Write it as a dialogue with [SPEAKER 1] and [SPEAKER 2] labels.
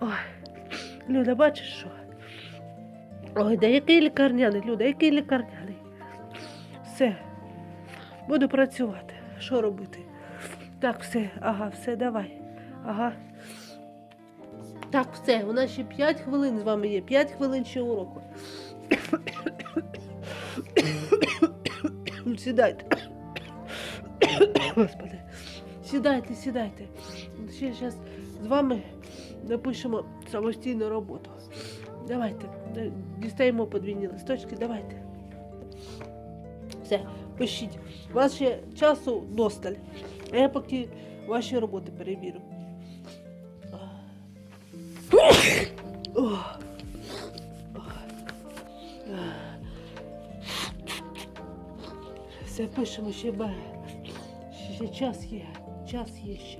[SPEAKER 1] Ой, Люда, бачиш що? Ой, да який лікарняний, Люда, який лікарняний. Все. Буду працювати. Що робити? Так, все, ага, все, давай. Ага. Так, все, у нас ще 5 хвилин з вами є. 5 хвилин ще уроку. Сідайте. Господи. Сідайте, сідайте. Ще зараз з вами напишемо самостійну роботу. Давайте, дістаємо подвійні листочки, давайте. Все, пишіть. У вас ще часу досталь. А я поки ваші роботи перевірю. Все пишемо ще бе ще час є, час є ще.